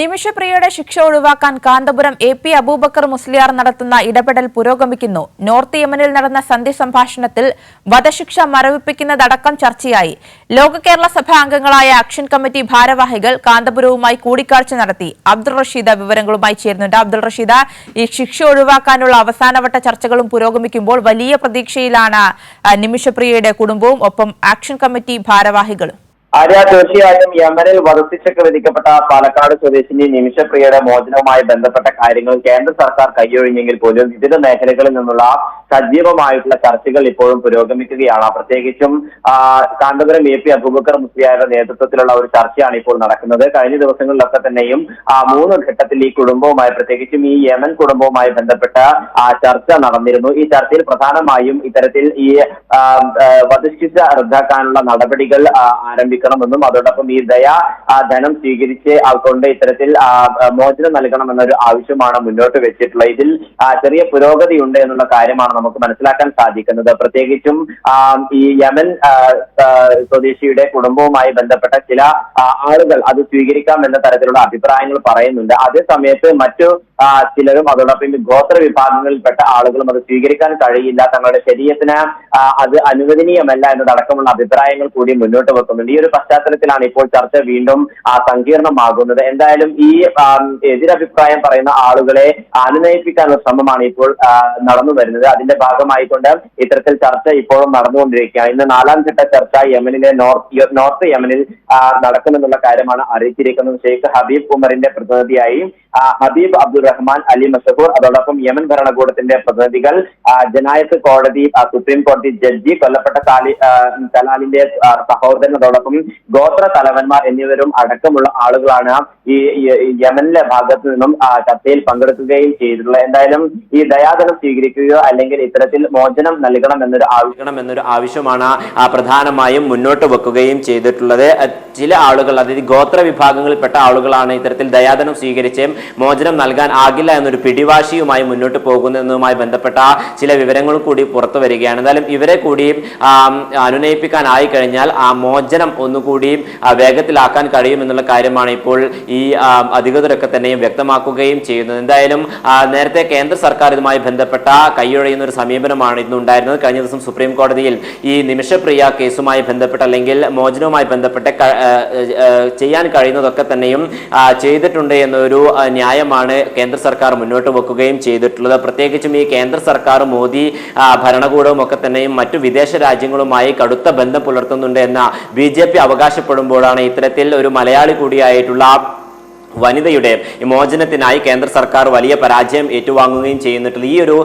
നിമിഷപ്രിയയുടെ ശിക്ഷ ഒഴിവാക്കാൻ കാന്തപുരം എ പി അബൂബക്കർ മുസ്ലിയാർ നടത്തുന്ന ഇടപെടൽ പുരോഗമിക്കുന്നു. നോർത്ത് യമനിൽ നടന്ന സന്ധി സംഭാഷണത്തിൽ വധശിക്ഷ മരവിപ്പിക്കുന്നതടക്കം ചർച്ചയായി. ലോക കേരള സഭ അംഗങ്ങളായ ആക്ഷൻ കമ്മിറ്റി ഭാരവാഹികൾ കാന്തപുരവുമായി കൂടിക്കാഴ്ച നടത്തി. അബ്ദുൾ റഷീദ വിവരങ്ങളുമായി ചേരുന്നുണ്ട്. അബ്ദുൾ റഷീദ ഈ ശിക്ഷ ഒഴിവാക്കാനുള്ള അവസാനവട്ട ചർച്ചകളും പുരോഗമിക്കുമ്പോൾ വലിയ പ്രതീക്ഷയിലാണ് നിമിഷപ്രിയയുടെ കുടുംബവും ഒപ്പം ആക്ഷൻ കമ്മിറ്റി ഭാരവാഹികളും. ആര്യ തീർച്ചയായും യമനിൽ വധശിക്ഷയ്ക്ക് വിധിക്കപ്പെട്ട പാലക്കാട് സ്വദേശിനി നിമിഷപ്രിയയുടെ മോചനവുമായി ബന്ധപ്പെട്ട കാര്യങ്ങൾ കേന്ദ്ര സർക്കാർ കൈയൊഴിഞ്ഞെങ്കിൽ പോലും വിവിധ മേഖലകളിൽ നിന്നുള്ള സജീവമായിട്ടുള്ള ചർച്ചകൾ ഇപ്പോഴും പുരോഗമിക്കുകയാണ്. പ്രത്യേകിച്ചും കാന്തപുരം എ പി അബൂബക്കർ മുസ്ലിയാരുടെ നേതൃത്വത്തിലുള്ള ഒരു ചർച്ചയാണ് ഇപ്പോൾ നടക്കുന്നത്. കഴിഞ്ഞ ദിവസങ്ങളിലൊക്കെ തന്നെയും മൂന്ന് ഘട്ടത്തിൽ ഈ കുടുംബവുമായി പ്രത്യേകിച്ചും ഈ യമൻ കുടുംബവുമായി ബന്ധപ്പെട്ട ചർച്ച നടന്നിരുന്നു. ഈ ചർച്ചയിൽ പ്രധാനമായും ഇത്തരത്തിൽ ഈ വധശിക്ഷ റദ്ദാക്കാനുള്ള നടപടികൾ ആരംഭിക്കണമെന്നും അതോടൊപ്പം ഈ ദയ ധനം സ്വീകരിച്ച് ആ, കൊണ്ട് ഇത്തരത്തിൽ മോചനം നൽകണമെന്നൊരു ആവശ്യമാണ് മുന്നോട്ട് വെച്ചിട്ടുള്ളത്. ഇതിൽ ചെറിയ പുരോഗതി ഉണ്ട് എന്നുള്ള കാര്യമാണ് നമുക്ക് മനസ്സിലാക്കാൻ സാധിക്കുന്നത്. പ്രത്യേകിച്ചും ഈ യമൻ സ്വദേശിയുടെ കുടുംബവുമായി ബന്ധപ്പെട്ട ചില ആളുകൾ അത് സ്വീകരിക്കാം എന്ന തരത്തിലുള്ള അഭിപ്രായങ്ങൾ പറയുന്നുണ്ട്. അതേ സമയത്ത് മറ്റു ചിലരും അതോടൊപ്പം ഗോത്ര വിഭാഗങ്ങളിൽപ്പെട്ട ആളുകളും അത് സ്വീകരിക്കാൻ കഴിയില്ല. തങ്ങളുടെ ശരീരത്തിന് അത് അനുവദനീയമല്ല എന്നതടക്കമുള്ള അഭിപ്രായങ്ങൾ കൂടി മുന്നോട്ട് വെക്കുന്നുണ്ട്. ഈ ഒരു പശ്ചാത്തലത്തിലാണ് ഇപ്പോൾ ചർച്ച വീണ്ടും സങ്കീർണമാകുന്നത്. എന്തായാലും ഈ എതിരഭിപ്രായം പറയുന്ന ആളുകളെ അനുനയിപ്പിക്കാനുള്ള ശ്രമമാണ് ഇപ്പോൾ നടന്നു വരുന്നത്. അതിന്റെ ഭാഗമായിക്കൊണ്ട് ഇത്തരത്തിൽ ചർച്ച ഇപ്പോഴും നടന്നുകൊണ്ടിരിക്കുകയാണ്. ഇന്ന് നാലാം ഘട്ട ചർച്ച യമനിലെ നോർത്ത് നോർത്ത് യമനിൽ നടക്കുമെന്നുള്ള കാര്യമാണ് അറിയിച്ചിരിക്കുന്നത്. ഷെയ്ഖ് ഹബീബ് ഉമറിന്റെ പ്രതിനിധിയായി ഹബീബ് അബ്ദുൾ റഹ്മാൻ അലി മഷഹൂർ അതോടൊപ്പം യമൻ ഭരണകൂടത്തിന്റെ പ്രതിനിധികൾ ജനായത്ത് കോടതി സുപ്രീം കോടതി ജഡ്ജി കൊല്ലപ്പെട്ട കാലി തലാലിന്റെ സഹോദരൻ അതോടൊപ്പം ഗോത്ര തലവന്മാർ എന്നിവരും അടക്കമുള്ള ആളുകളാണ് ഈ യമനിലെ ഭാഗത്ത് നിന്നും ചർച്ചയിൽ പങ്കെടുക്കുകയും ചെയ്തിട്ടുള്ളത്. എന്തായാലും ഈ ദയാധനം സ്വീകരിക്കുകയോ അല്ലെങ്കിൽ ഇത്തരത്തിൽ മോചനം നൽകണം എന്നൊരു ആവശ്യം എന്നൊരു ആവശ്യമാണ് പ്രധാനമായും മുന്നോട്ട് വെക്കുകയും ചെയ്തിട്ടുള്ളത്. ചില ആളുകൾ അതായത് ഗോത്ര വിഭാഗങ്ങളിൽപ്പെട്ട ആളുകളാണ് ഇത്തരത്തിൽ ദയാധനം സ്വീകരിച്ച് മോചനം നൽകാൻ ആകില്ല എന്നൊരു പിടിവാശിയുമായി മുന്നോട്ട് പോകുന്നതുമായി ബന്ധപ്പെട്ട ചില വിവരങ്ങൾ കൂടി പുറത്തു വരികയാണ്. എന്തായാലും ഇവരെ കൂടി അനുനയിപ്പിക്കാനായി കഴിഞ്ഞാൽ ആ മോചനം ഒന്നുകൂടി വേഗത്തിലാക്കാൻ കഴിയുമെന്നുള്ള കാര്യമാണ് ഇപ്പോൾ ഈ അധികൃതരൊക്കെ തന്നെയും വ്യക്തമാക്കുകയും ചെയ്യുന്നത്. എന്തായാലും നേരത്തെ കേന്ദ്ര സർക്കാർ ഇതുമായി ബന്ധപ്പെട്ട കൈയൊഴിയുന്ന ഒരു സമീപനമാണ് ഇന്നുണ്ടായിരുന്നത് കഴിഞ്ഞ ദിവസം സുപ്രീം കോടതിയിൽ ഈ നിമിഷപ്രിയ കേസുമായി ബന്ധപ്പെട്ട് അല്ലെങ്കിൽ മോചനവുമായി ബന്ധപ്പെട്ട് ചെയ്യാൻ കഴിയുന്നതൊക്കെ തന്നെയും ചെയ്തിട്ടുണ്ട് എന്നൊരു ന്യായമാണ് കേന്ദ്ര സർക്കാർ മുന്നോട്ട് വെക്കുകയും ചെയ്തിട്ടുള്ളത്. പ്രത്യേകിച്ചും ഈ കേന്ദ്ര സർക്കാർ മോദി ഭരണകൂടവും ഒക്കെ തന്നെയും മറ്റു വിദേശ രാജ്യങ്ങളുമായി കടുത്ത ബന്ധം പുലർത്തുന്നുണ്ട് എന്ന ബി അവകാശപ്പെടുമ്പോഴാണ് ഇത്തരത്തിൽ ഒരു മലയാളി കൂടിയായിട്ടുള്ള വനിതയുടെ മോചനത്തിനായി കേന്ദ്ര സർക്കാർ വലിയ പരാജയം ഏറ്റുവാങ്ങുകയും ചെയ്യുന്നിട്ടുള്ള ഈ ഒരു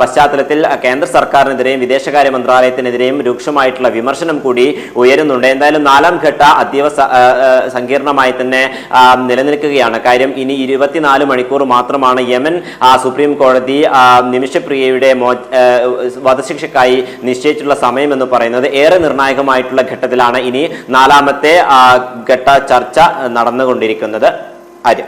പശ്ചാത്തലത്തിൽ കേന്ദ്ര സർക്കാരിനെതിരെയും വിദേശകാര്യ മന്ത്രാലയത്തിനെതിരെയും രൂക്ഷമായിട്ടുള്ള വിമർശനം കൂടി ഉയരുന്നുണ്ട്. എന്തായാലും നാലാം ഘട്ട അതീവ സങ്കീർണമായി തന്നെ നിലനിൽക്കുകയാണ്. കാര്യം ഇനി ഇരുപത്തിനാല് മണിക്കൂർ മാത്രമാണ് യമൻ സുപ്രീം കോടതി നിമിഷപ്രിയയുടെ വധശിക്ഷയ്ക്കായി നിശ്ചയിച്ചിട്ടുള്ള സമയം എന്ന് പറയുന്നത് ഏറെ നിർണായകമായിട്ടുള്ള ഘട്ടത്തിലാണ് ഇനി നാലാമത്തെ ഘട്ട ചർച്ച നടന്നുകൊണ്ടിരിക്കുന്നത്. ആര്യ